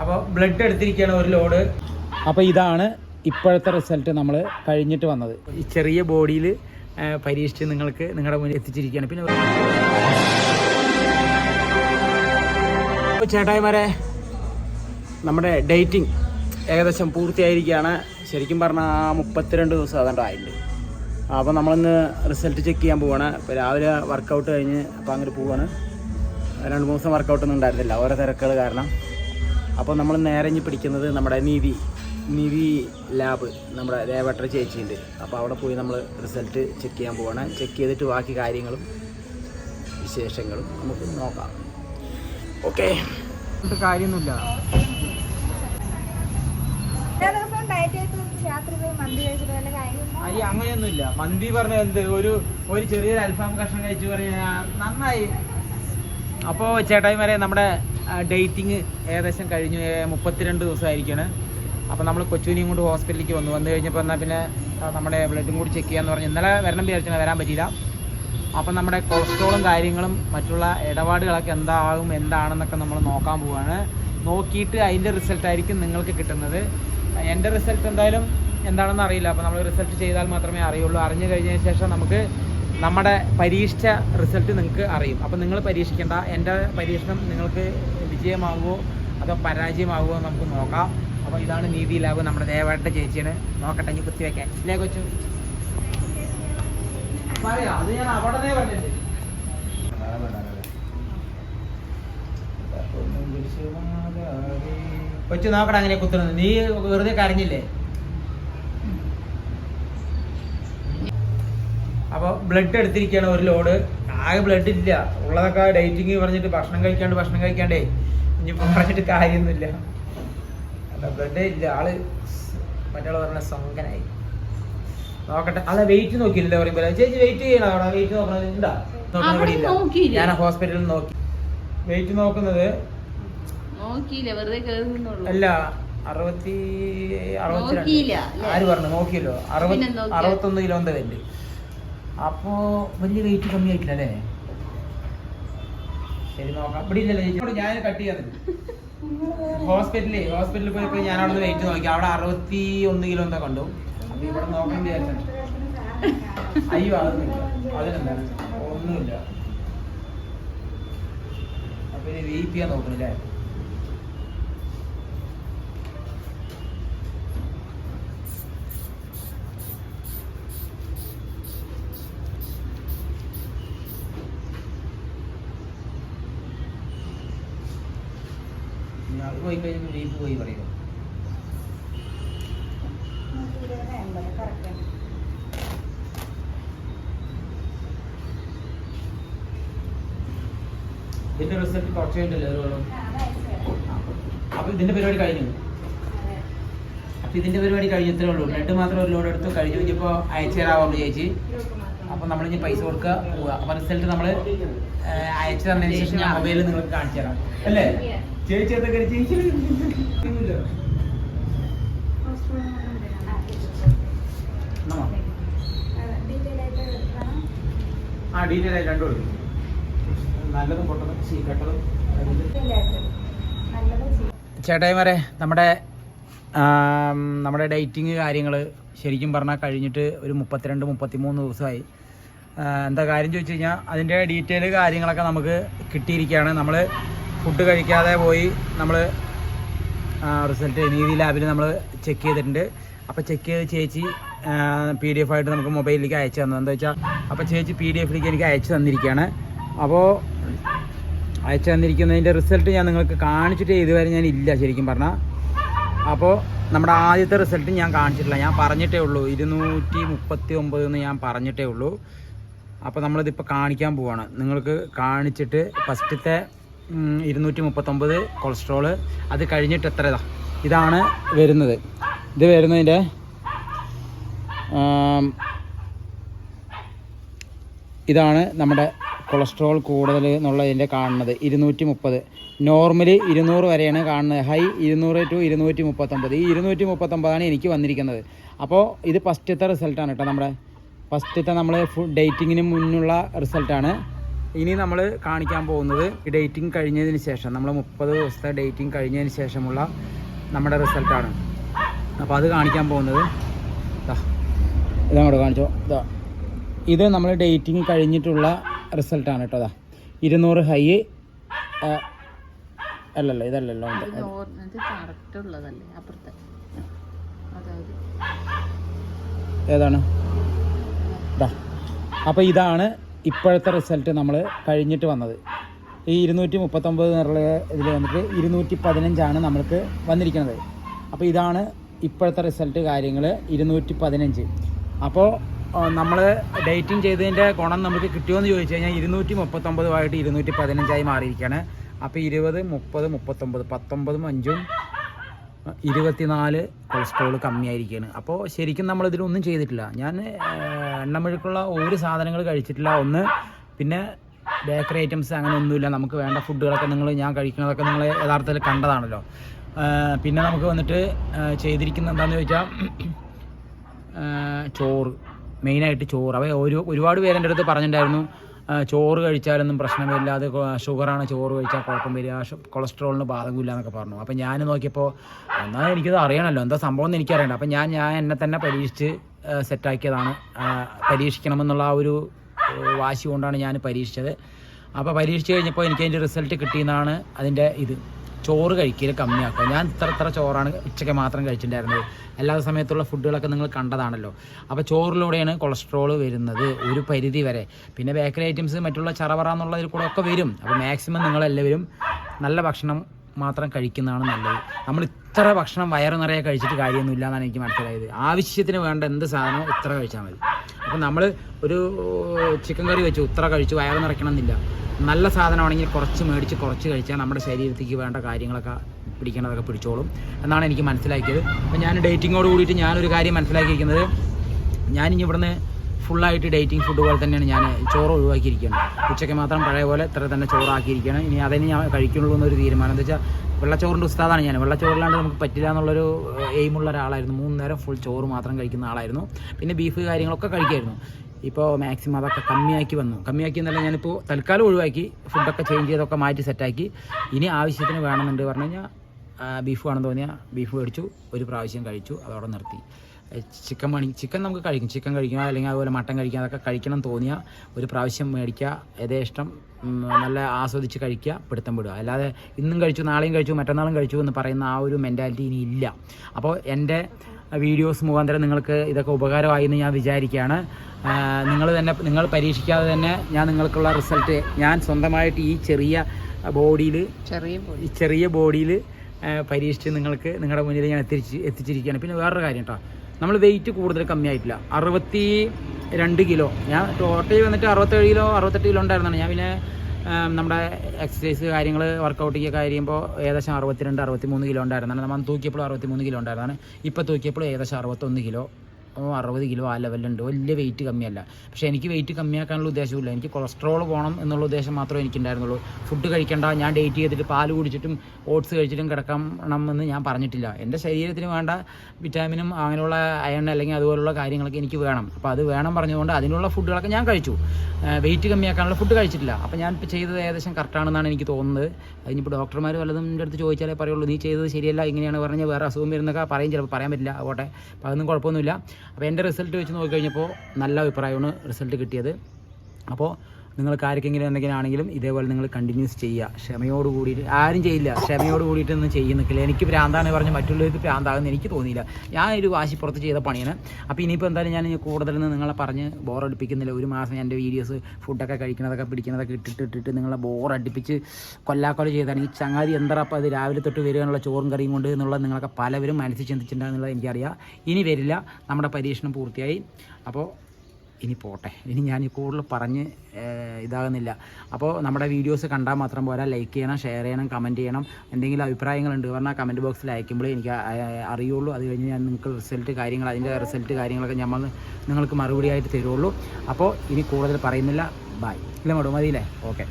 അപ്പോൾ ബ്ലഡ് എടുത്തിരിക്കുകയാണ് ഒരു ലോഡ് അപ്പോൾ ഇതാണ് ഇപ്പോഴത്തെ റിസൾട്ട് നമ്മൾ കഴിഞ്ഞിട്ട് വന്നത്. ഈ ചെറിയ ബോഡിയിൽ പരീക്ഷിച്ച് നിങ്ങൾക്ക് നിങ്ങളുടെ മുന്നിൽ എത്തിച്ചിരിക്കുകയാണ്. പിന്നെ ചേട്ടായിമാരെ നമ്മുടെ ഡേറ്റിംഗ് ഏകദേശം പൂർത്തിയായിരിക്കുകയാണ്. ശരിക്കും പറഞ്ഞാൽ മുപ്പത്തിരണ്ട് ദിവസം അതുകൊണ്ട് ആയിട്ടുണ്ട്. അപ്പോൾ നമ്മളിന്ന് റിസൾട്ട് ചെക്ക് ചെയ്യാൻ പോവാണ്. ഇപ്പോൾ രാവിലെ വർക്കൗട്ട് കഴിഞ്ഞ് അപ്പോൾ അങ്ങോട്ട് പോവാണ്. രണ്ട് മൂന്ന് ദിവസം വർക്കൗട്ടൊന്നും ഉണ്ടായിരുന്നില്ല. ഓരോ തിരക്കുകൾ കാരണം. അപ്പോൾ നമ്മൾ നേരെ ഇഞ്ഞ് പിടിക്കുന്നത് നമ്മുടെ നിധി നിധി ലാബ് നമ്മുടെ രേവട്ടർ ചേച്ചിയുണ്ട് അപ്പോൾ അവിടെ പോയി നമ്മൾ റിസൾട്ട് ചെക്ക് ചെയ്യാൻ പോവാണ്. ചെക്ക് ചെയ്തിട്ട് ബാക്കി കാര്യങ്ങളും വിശേഷങ്ങളും നമുക്ക് നോക്കാം. ഓക്കെ കാര്യമൊന്നുമില്ല? അയ്യ അങ്ങനെയൊന്നുമില്ല. മന്തി പറഞ്ഞ എന്ത്? ഒരു ഒരു ചെറിയൊരു അൽഫാം കഷ്ണം കഴിച്ചു പറഞ്ഞാൽ നന്നായി. അപ്പോൾ ചേട്ടായിമാരെ നമ്മുടെ ഡേറ്റിംഗ് ഏകദേശം കഴിഞ്ഞു മുപ്പത്തിരണ്ട് ദിവസമായിരിക്കുകയാണ് അപ്പോൾ നമ്മൾ കൊച്ചുവിനെയും കൊണ്ട് ഹോസ്പിറ്റലിലേക്ക് വന്നു. വന്നു കഴിഞ്ഞപ്പോൾ എന്നാൽ പിന്നെ നമ്മുടെ ബ്ലഡും കൂടി ചെക്ക് ചെയ്യാമെന്ന് പറഞ്ഞു ഇന്നലെ വരണം വിചാരിച്ചാൽ വരാൻ പറ്റിയില്ല. അപ്പം നമ്മുടെ കൊളസ്ട്രോളും കാര്യങ്ങളും മറ്റുള്ള ഇടപാടുകളൊക്കെ എന്താകും എന്താണെന്നൊക്കെ നമ്മൾ നോക്കാൻ പോവുകയാണ് നോക്കിയിട്ട് അതിന്റെ റിസൾട്ട് ആയിരിക്കും നിങ്ങൾക്ക് കിട്ടുന്നത്. എന്റെ റിസൾട്ട് എന്തായാലും എന്താണെന്ന് അറിയില്ല. അപ്പോൾ നമ്മൾ റിസൾട്ട് ചെയ്താൽ മാത്രമേ അറിയുള്ളൂ. അറിഞ്ഞു കഴിഞ്ഞതിന് ശേഷം നമുക്ക് നമ്മുടെ പരീക്ഷിച്ച റിസൾട്ട് നിങ്ങൾക്ക് അറിയും. അപ്പോൾ നിങ്ങൾ പരീക്ഷിക്കേണ്ട എന്റെ പരീക്ഷണം നിങ്ങൾക്ക് വിജയമാകുമോ അതോ പരാജയമാകുമോ നമുക്ക് നോക്കാം. അപ്പോൾ ഇതാണ് നീതി ലാബ് നമ്മുടെ ദയവായിട്ട് ചേച്ചിയാണ്. നോക്കട്ടെ ഇനി കുത്തിവെക്കാൻ ഇല്ലേ കൊച്ചു? അത് ഞാൻ അവിടെ കൊച്ചു നോക്കട്ടെ അങ്ങനെ കുത്തുന്നത്. നീ വെറുതെ കരഞ്ഞില്ലേ? അപ്പോൾ ബ്ലഡ് എടുത്തിരിക്കുകയാണ് ഒരു ലോഡ് ആകെ ബ്ലഡ് ഇല്ല. ഉള്ളതൊക്കെ ഡേറ്റിങ് പറഞ്ഞിട്ട് ഭക്ഷണം കഴിക്കാണ്ട് ഭക്ഷണം കഴിക്കാണ്ടേ. ഇനി പറഞ്ഞിട്ട് കാര്യമൊന്നുമില്ല. അല്ല ബ്ലഡ് ഇല്ല. ആൾ മറ്റുള്ള പറഞ്ഞ സങ്കനായി നോക്കട്ടെ. അല്ല വെയിറ്റ് നോക്കിയില്ലേ പറയുമ്പോ ചേച്ചി വെയിറ്റ് ചെയ്യണം? അവിടെ വെയിറ്റ് നോക്കണത് ഉണ്ടാ. ഞാൻ ഹോസ്പിറ്റലിൽ നോക്കി. വെയിറ്റ് നോക്കുന്നത് അല്ല അറുപത്തി അറുപത്തിരണ്ട്. നോക്കിയില്ല, ആര് പറഞ്ഞു? നോക്കിയല്ലോ. അറുപത്തി? അറുപത്തൊന്ന് കിലോ എന്താ അപ്പോ വലിയ വെയിറ്റ് കമ്മിയായിട്ടില്ല അല്ലേ? ശരി നോക്കാം. ഇവിടെ ഇല്ലല്ലോ ചേച്ചി. ഞാൻ കട്ട് ചെയ്യാൻ ഹോസ്പിറ്റലിൽ ഹോസ്പിറ്റലിൽ പോയപ്പോ ഞാൻ അവിടെ വെയിറ്റ് നോക്കി. അവിടെ അറുപത്തി ഒന്ന് കിലോ എന്താ കണ്ടു. അപ്പൊ ഇവിടെ നോക്കാൻ വിചാരിച്ചു അയ്യോ അതൊന്നുമില്ല. അതിനെന്താ? ഒന്നുമില്ല. അപ്പൊ വെയിറ്റ് ചെയ്യാൻ നോക്കണില്ലേ പോയി കഴിഞ്ഞപ്പോൾ ജീപ്പ് പോയി പറയുമോ ഇതിന്റെ റിസൾട്ട് കുറച്ച് കഴിഞ്ഞിട്ടല്ലേ. അപ്പൊ ഇതിന്റെ പരിപാടി കഴിഞ്ഞു. അപ്പൊ ഇതിന്റെ പരിപാടി കഴിഞ്ഞു ഇത്രേ ഉള്ളൂ. ബ്ലഡ് മാത്രം ഒരു ലോഡ് എടുത്തു. കഴിഞ്ഞു കഴിഞ്ഞപ്പോ അയച്ചു തരാവുള്ളൂ ചേച്ചി അപ്പൊ നമ്മൾ ഇനി പൈസ കൊടുക്കുക അപ്പൊ റിസൾട്ട് നമ്മൾ അയച്ചു തന്നതിന് ശേഷം ഞാൻ മൊബൈലിൽ നിങ്ങൾക്ക് കാണിച്ചു തരാം. അല്ലേ? ചേച്ചി എന്തൊക്കെ ചേച്ചി. ആ, ഡീറ്റെയിൽ ആയിട്ട് രണ്ടും നല്ലതും പൊട്ടതും ചീക്കട്ടതും. ചേട്ടായിമാരെ നമ്മുടെ നമ്മുടെ ഡേറ്റിങ് കാര്യങ്ങൾ ശരിക്കും പറഞ്ഞാൽ കഴിഞ്ഞിട്ട് ഒരു മുപ്പത്തിരണ്ട് മുപ്പത്തിമൂന്ന് ദിവസമായി. എന്താ കാര്യം ചോദിച്ചു കഴിഞ്ഞാൽ അതിന്റെ ഡീറ്റെയിൽ കാര്യങ്ങളൊക്കെ നമുക്ക് കിട്ടിയിരിക്കുകയാണ്. നമ്മൾ ഫുഡ് കഴിക്കാതെ പോയി നമ്മൾ റിസൾട്ട് നീതി ലാബിൽ നമ്മൾ ചെക്ക് ചെയ്തിട്ടുണ്ട്. അപ്പോൾ ചെക്ക് ചെയ്ത് ചേച്ചി പി ഡി എഫ് ആയിട്ട് നമുക്ക് മൊബൈലിലേക്ക് അയച്ചു തന്നു. എന്താ വെച്ചാൽ അപ്പോൾ ചേച്ചി പി ഡി എഫിലേക്ക് എനിക്ക് അയച്ചു തന്നിരിക്കുകയാണ്. അപ്പോൾ അയച്ചു തന്നിരിക്കുന്നതിന്റെ റിസൾട്ട് ഞാൻ നിങ്ങൾക്ക് കാണിച്ചിട്ട് ഇതുവരെ ഞാൻ ഇല്ല ശരിക്കും പറഞ്ഞാൽ അപ്പോൾ നമ്മുടെ ആദ്യത്തെ റിസൾട്ട് ഞാൻ കാണിച്ചിട്ടില്ല. ഞാൻ പറഞ്ഞിട്ടേ ഉള്ളൂ. ഇരുന്നൂറ്റി മുപ്പത്തി ഒമ്പത് എന്ന് ഞാൻ പറഞ്ഞിട്ടേ ഉള്ളൂ. അപ്പോൾ നമ്മളിതിപ്പോൾ കാണിക്കാൻ പോവാണ്. നിങ്ങൾക്ക് കാണിച്ചിട്ട് ഫസ്റ്റത്തെ ഇരുന്നൂറ്റി മുപ്പത്തൊമ്പത് കൊളസ്ട്രോൾ. അത് കഴിഞ്ഞിട്ട് എത്ര ഇതാ ഇതാണ് വരുന്നത്. ഇത് വരുന്നതിന്റെ ഇതാണ് നമ്മുടെ കൊളസ്ട്രോൾ കൂടുതൽ എന്നുള്ളതിന്റെ കാണുന്നത്. ഇരുന്നൂറ്റി മുപ്പത് നോർമലി ഇരുന്നൂറ് വരെയാണ് കാണുന്നത്. ഹൈ ഇരുന്നൂറ് ടു ഇരുന്നൂറ്റി മുപ്പത്തൊമ്പത് ഈ ഇരുന്നൂറ്റി മുപ്പത്തൊമ്പതാണ് എനിക്ക് വന്നിരിക്കുന്നത്. അപ്പോൾ ഇത് ഫസ്റ്റത്തെ റിസൾട്ടാണ് കേട്ടോ നമ്മുടെ. ഫസ്റ്റത്തെ നമ്മൾ ഫുഡ് ഡേറ്റിങ്ങിന് മുന്നുള്ള റിസൾട്ടാണ്. ഇനി നമ്മൾ കാണിക്കാൻ പോകുന്നത് ഡേറ്റിംഗ് കഴിഞ്ഞതിന് ശേഷം നമ്മൾ മുപ്പത് ദിവസത്തെ ഡേറ്റിംഗ് കഴിഞ്ഞതിന് ശേഷമുള്ള നമ്മുടെ റിസൾട്ടാണ് അപ്പോൾ അത് കാണിക്കാൻ പോകുന്നത്. ഇതങ്ങോട്ട് കാണിച്ചോ. ഇതാ ഇത് നമ്മൾ ഡേറ്റിംഗ് കഴിഞ്ഞിട്ടുള്ള റിസൾട്ടാണ് കേട്ടോ. അതാ ഇരുന്നൂറ് ഹൈ അല്ലല്ല ഇതല്ലല്ലോ. ഏതാണ്? അപ്പം അപ്പോൾ ഇതാണ് ഇപ്പോഴത്തെ റിസൾട്ട് നമ്മൾ കഴിഞ്ഞിട്ട് വന്നത്. ഈ ഇരുന്നൂറ്റി മുപ്പത്തൊമ്പത് എന്നുള്ള ഇതിൽ വന്നിട്ട് ഇരുന്നൂറ്റി പതിനഞ്ചാണ് നമ്മൾക്ക് വന്നിരിക്കുന്നത്. അപ്പോൾ ഇതാണ് ഇപ്പോഴത്തെ റിസൾട്ട് കാര്യങ്ങൾ ഇരുന്നൂറ്റി പതിനഞ്ച് അപ്പോൾ നമ്മൾ ഡേറ്റിംഗ് ചെയ്തതിന്റെ ഗുണം നമുക്ക് കിട്ടിയോയെന്ന് ചോദിച്ചു കഴിഞ്ഞാൽ ഇരുന്നൂറ്റി മുപ്പത്തൊമ്പതുമായിട്ട് ഇരുന്നൂറ്റി പതിനഞ്ചായി മാറിയിരിക്കുകയാണ്. അപ്പോൾ ഇരുപത് മുപ്പത് മുപ്പത്തൊമ്പത് പത്തൊമ്പതും അഞ്ചും ഇരുപത്തിനാല് കൊളസ്ട്രോൾ കമ്മിയായിരിക്കുകയാണ് അപ്പോൾ ശരിക്കും നമ്മൾ ഇതിലൊന്നും ചെയ്തിട്ടില്ല. ഞാൻ എണ്ണമെഴുക്കുള്ള ഒരു സാധനങ്ങൾ കഴിച്ചിട്ടില്ല. ഒന്ന് പിന്നെ ബേക്കറി ഐറ്റംസ് അങ്ങനെ ഒന്നുമില്ല. നമുക്ക് വേണ്ട ഫുഡുകളൊക്കെ നിങ്ങൾ ഞാൻ കഴിക്കുന്നതൊക്കെ നിങ്ങൾ യഥാർത്ഥത്തിൽ കണ്ടതാണല്ലോ. പിന്നെ നമുക്ക് വന്നിട്ട് ചെയ്തിരിക്കുന്ന എന്താണെന്ന് ചോദിച്ചാൽ ചോറ്. മെയിനായിട്ട് ചോറ്. അവ ഒരു ഒരുപാട് പേരെന്റെ അടുത്ത് പറഞ്ഞിട്ടുണ്ടായിരുന്നു. ചോറ് കഴിച്ചാലൊന്നും പ്രശ്നമില്ല അത് ഷുഗറാണ് ചോറ് കഴിച്ചാൽ കുഴപ്പം വരിക. കൊളസ്ട്രോളിന് ബാധകമില്ല എന്നൊക്കെ പറഞ്ഞു. അപ്പോൾ ഞാൻ നോക്കിയപ്പോൾ എന്നാൽ എനിക്കത് അറിയണമല്ലോ എന്താ സംഭവം എന്ന് എനിക്കറിയണ്ട. അപ്പോൾ ഞാൻ ഞാൻ എന്നെ തന്നെ പരീക്ഷിച്ച് സെറ്റാക്കിയതാണ്. പരീക്ഷിക്കണമെന്നുള്ള ആ ഒരു വാശി കൊണ്ടാണ് ഞാൻ പരീക്ഷിച്ചത്. അപ്പോൾ പരീക്ഷിച്ച് കഴിഞ്ഞപ്പോൾ എനിക്ക് അതിന്റെ റിസൾട്ട് കിട്ടിയെന്നാണ് അതിന്റെ ഇത്. ചോറ് കഴിക്കൽ കമ്മിയാക്കുക ഞാൻ ഇത്ര ഇത്ര ചോറാണ് ഉച്ചയ്ക്ക് മാത്രം കഴിച്ചിട്ടുണ്ടായിരുന്നത്. എല്ലാ സമയത്തുള്ള ഫുഡുകളൊക്കെ നിങ്ങൾ കണ്ടതാണല്ലോ. അപ്പോൾ ചോറിലൂടെയാണ് കൊളസ്ട്രോൾ വരുന്നത് ഒരു പരിധി വരെ. പിന്നെ ബേക്കറി ഐറ്റംസ് മറ്റുള്ള ചറവറ എന്നുള്ളതിൽ കൂടെ ഒക്കെ വരും. അപ്പോൾ മാക്സിമം നിങ്ങളെല്ലാവരും നല്ല ഭക്ഷണം മാത്രം കഴിക്കുന്നതാണ് നല്ലത്. നമ്മൾ ഇത്ര ഭക്ഷണം വയറ് നിറയെ കഴിച്ചിട്ട് കാര്യമൊന്നുമില്ല എന്നാണ് എനിക്ക് മനസ്സിലായത്. ആവശ്യത്തിന് വേണ്ട എന്ത് സാധനവും ഇത്ര കഴിച്ചാൽ മതി. അപ്പം നമ്മൾ ഒരു ചിക്കൻ കറി വെച്ചു ഇത്ര കഴിച്ചു വയറ് നിറയ്ക്കണം എന്നില്ല നല്ല സാധനമാണെങ്കിൽ കുറച്ച് മേടിച്ച് കുറച്ച് കഴിച്ചാൽ നമ്മുടെ ശരീരത്തേക്ക് വേണ്ട കാര്യങ്ങളൊക്കെ പിടിക്കേണ്ടതൊക്കെ പിടിച്ചോളും എന്നാണ് എനിക്ക് മനസ്സിലാക്കിയത്. അപ്പം ഞാൻ ഡേറ്റിങ്ങോട് കൂടിയിട്ട് ഞാനൊരു കാര്യം മനസ്സിലാക്കിയിരിക്കുന്നത്. ഞാനിനി ഇവിടുന്ന് ഫുള്ളായിട്ട് ഡേറ്റിംഗ് ഫുഡ് പോലെ തന്നെയാണ് ഞാൻ ചോറ് ഒഴിവാക്കിയിരിക്കുകയാണ് ഉച്ചയ്ക്ക് മാത്രം പഴയ പോലെ ഇത്ര തന്നെ ചോറാക്കിയിരിക്കുകയാണ്. ഇനി അതിന് ഞാൻ കഴിക്കുള്ളൂ എന്നൊരു തീരുമാനം. എന്താ വെച്ചാൽ വെള്ളച്ചോറിന്റെ ഉസ്താദാണ് ഞാൻ. വെള്ളച്ചോറിലാണ്ട് നമുക്ക് പറ്റില്ല എന്നുള്ളൊരു എയിമുള്ള ഒരാളായിരുന്നു. മൂന്ന് നേരം ഫുൾ ചോറ് മാത്രം കഴിക്കുന്ന ആളായിരുന്നു. പിന്നെ ബീഫ് കാര്യങ്ങളൊക്കെ കഴിക്കായിരുന്നു. ഇപ്പോൾ മാക്സിമം അതൊക്കെ കമ്മിയാക്കി വന്നു. കമ്മിയാക്കി എന്നല്ല ഞാനിപ്പോൾ തൽക്കാലം ഒഴിവാക്കി. ഫുഡൊക്കെ ചേഞ്ച് ചെയ്തൊക്കെ മാറ്റി സെറ്റാക്കി ഇനി ആവശ്യത്തിന് വേണമെന്നുണ്ട് പറഞ്ഞു കഴിഞ്ഞാൽ ബീഫ് വേണമെന്ന് തോന്നിയാൽ ബീഫ് മേടിച്ചു ഒരു പ്രാവശ്യം കഴിച്ചു അതോടെ നിർത്തി. ചിക്കൻ മണി ചിക്കൻ നമുക്ക് കഴിക്കും. ചിക്കൻ കഴിക്കുക അല്ലെങ്കിൽ അതുപോലെ മട്ടൻ കഴിക്കുക അതൊക്കെ കഴിക്കണം തോന്നിയാൽ ഒരു പ്രാവശ്യം മേടിക്കുക. യഥേഷ്ടം ഇഷ്ടം നല്ല ആസ്വദിച്ച് കഴിക്കുക പിടുത്തം വിടുക. അല്ലാതെ ഇന്നും കഴിച്ചു നാളെയും കഴിച്ചു മറ്റന്നാളും കഴിച്ചു എന്ന് പറയുന്ന ആ ഒരു മെന്റാലിറ്റി ഇനി ഇല്ല. അപ്പോൾ എന്റെ വീഡിയോസ് മുഖാന്തരം നിങ്ങൾക്ക് ഇതൊക്കെ ഉപകാരമായി എന്ന് ഞാൻ വിചാരിക്കുകയാണ്. നിങ്ങൾ തന്നെ നിങ്ങൾ പരീക്ഷിക്കാതെ തന്നെ ഞാൻ നിങ്ങൾക്കുള്ള റിസൾട്ട് ഞാൻ സ്വന്തമായിട്ട് ഈ ചെറിയ ബോഡിയിൽ ചെറിയ ഈ ചെറിയ ബോഡിയിൽ പരീക്ഷിച്ച് നിങ്ങൾക്ക് നിങ്ങളുടെ മുന്നിൽ ഞാൻ എത്തിച്ച് എത്തിച്ചിരിക്കുകയാണ്. പിന്നെ വേറൊരു കാര്യം കേട്ടോ നമ്മൾ വെയിറ്റ് കൂടുതൽ കമ്മിയായിട്ടില്ല. അറുപത്തി രണ്ട് കിലോ ഞാൻ ടോട്ടൽ വന്നിട്ട് അറുപത്തേഴ് കിലോ അറുപത്തെട്ട് കിലോ ഉണ്ടായിരുന്നാണ് ഞാൻ പിന്നെ നമ്മുടെ എക്സസൈസ് കാര്യങ്ങൾ വർക്കൗട്ട് ചെയ്യുക കഴിയുമ്പോൾ ഏകദേശം അറുപത്തിരണ്ട് അറുപത്തി മൂന്ന് കിലോ ഉണ്ടായിരുന്നാണ് നമ്മൾ തൂക്കിയപ്പോൾ അറുപത്തി മൂന്ന് കിലോ ഉണ്ടായിരുന്നാണ് ഇപ്പോൾ തൂക്കിയപ്പോൾ ഏകദേശം അറുപത്തൊന്ന് കിലോ അറുപത് കിലോ ആ ലെവലുണ്ട് വലിയ വെയിറ്റ് കമ്മിയല്ല. പക്ഷേ എനിക്ക് വെയിറ്റ് കമ്മിയാക്കാനുള്ള ഉദ്ദേശമില്ല എനിക്ക് കൊളസ്ട്രോൾ പോകണം എന്നുള്ള ഉദ്ദേശം മാത്രമേ എനിക്കുണ്ടായിരുന്നുള്ളൂ. ഫുഡ് കഴിക്കേണ്ട ഞാൻ ഡേറ്റ് ചെയ്തിട്ട് പാൽ കുടിച്ചിട്ടും ഓട്സ് കഴിച്ചിട്ടും കിടക്കണം എന്ന് ഞാൻ പറഞ്ഞിട്ടില്ല. എന്റെ ശരീരത്തിന് വേണ്ട വിറ്റാമിനും അങ്ങനെയുള്ള അയൺ അല്ലെങ്കിൽ അതുപോലുള്ള കാര്യങ്ങളൊക്കെ എനിക്ക് വേണം. അപ്പോൾ അത് വേണം പറഞ്ഞുകൊണ്ട് അതിനുള്ള ഫുഡുകളൊക്കെ ഞാൻ കഴിച്ചു. വെയിറ്റ് കമ്മിയാക്കാനുള്ള ഫുഡ് കഴിച്ചിട്ടില്ല. അപ്പോൾ ഞാൻ ഇപ്പോൾ ചെയ്തത് ഏകദേശം കറക്റ്റാണെന്നാണ് എനിക്ക് തോന്നുന്നത്. അതിനിപ്പോൾ ഡോക്ടർമാർ വല്ലതും എന്റെ അടുത്ത് ചോദിച്ചാലേ പറയുള്ളൂ നീ ചെയ്തത് ശരിയല്ല ഇങ്ങനെയാണ് പറഞ്ഞ് വേറെ അസുഖം വരുന്നൊക്കെ പറയും ചിലപ്പോൾ പറയാൻ പറ്റില്ല അതോട്ടെ അപ്പോൾ അതൊന്നും കുഴപ്പമൊന്നുമില്ല. അപ്പോൾ എന്റെ റിസൾട്ട് വെച്ച് നോക്കിക്കഴിഞ്ഞപ്പോൾ നല്ല അഭിപ്രായമാണ് റിസൾട്ട് കിട്ടിയത്. അപ്പോൾ നിങ്ങൾക്ക് ആർക്കെങ്കിലും എന്തെങ്കിലും ആണെങ്കിലും ഇതേപോലെ നിങ്ങൾ കണ്ടിന്യൂസ് ചെയ്യുക. ക്ഷമയോട് കൂടിയിട്ട് ആരും ചെയ്യില്ല. ക്ഷമയോട് കൂടിയിട്ടൊന്നും ചെയ്യുന്നില്ല എനിക്ക് ഭ്രാന്താണ് പറഞ്ഞ് മറ്റുള്ളവർക്ക് ഭ്രാന്താകുന്ന എനിക്ക് തോന്നിയില്ല. ഞാൻ ഒരു വാശിപ്പുറത്ത് ചെയ്ത പണിയാണ്. അപ്പോൾ ഇനിയിപ്പോൾ എന്തായാലും ഞാൻ കൂടുതലൊന്നും നിങ്ങളെ പറഞ്ഞ് ബോറടിപ്പിക്കുന്നില്ല ഒരു മാസം എന്റെ വീഡിയോസ് ഫുഡൊക്കെ കഴിക്കുന്നതൊക്കെ പിടിക്കുന്നതൊക്കെ ഇട്ടിട്ട് ഇട്ടിട്ട് നിങ്ങളെ ബോറടിപ്പിച്ച് കൊല്ലാക്കൊല ചെയ്താണ് ഈ ചങ്ങാതി എന്താ അപ്പോൾ അത് രാവിലെ തൊട്ട് വരിക എന്നുള്ള ചോറും കറിയും കൊണ്ട് എന്നുള്ളത് നിങ്ങളൊക്കെ പലവരും മനസ്സിൽ ചിന്തിച്ചിട്ടുണ്ടെന്നുള്ളത് എനിക്കറിയാം. ഇനി വരില്ല. നമ്മുടെ പരീക്ഷണം പൂർത്തിയായി. അപ്പോൾ ഇനി പോട്ടെ. ഇനി ഞാൻ ഈ കൂടുതൽ പറഞ്ഞ് ഇതാകുന്നില്ല. അപ്പോൾ നമ്മുടെ വീഡിയോസ് കണ്ടാൽ മാത്രം പോരാ. ലൈക്ക് ചെയ്യണം ഷെയർ ചെയ്യണം കമന്റ് ചെയ്യണം. എന്തെങ്കിലും അഭിപ്രായങ്ങളുണ്ട് പറഞ്ഞാൽ കമന്റ് ബോക്സിൽ അയക്കുമ്പോൾ എനിക്ക് അറിയുള്ളൂ. അത് കഴിഞ്ഞ് ഞാൻ നിങ്ങൾക്ക് റിസൾട്ട് കാര്യങ്ങൾ അതിന്റെ റിസൾട്ട് കാര്യങ്ങളൊക്കെ നമ്മൾ നിങ്ങൾക്ക് മറുപടി ആയിട്ട് തരുള്ളൂ. അപ്പോൾ ഇനി കൂടുതൽ പറയുന്നില്ല. ബായ് ഇല്ല മേഡം മതിയില്ലേ ഓക്കെ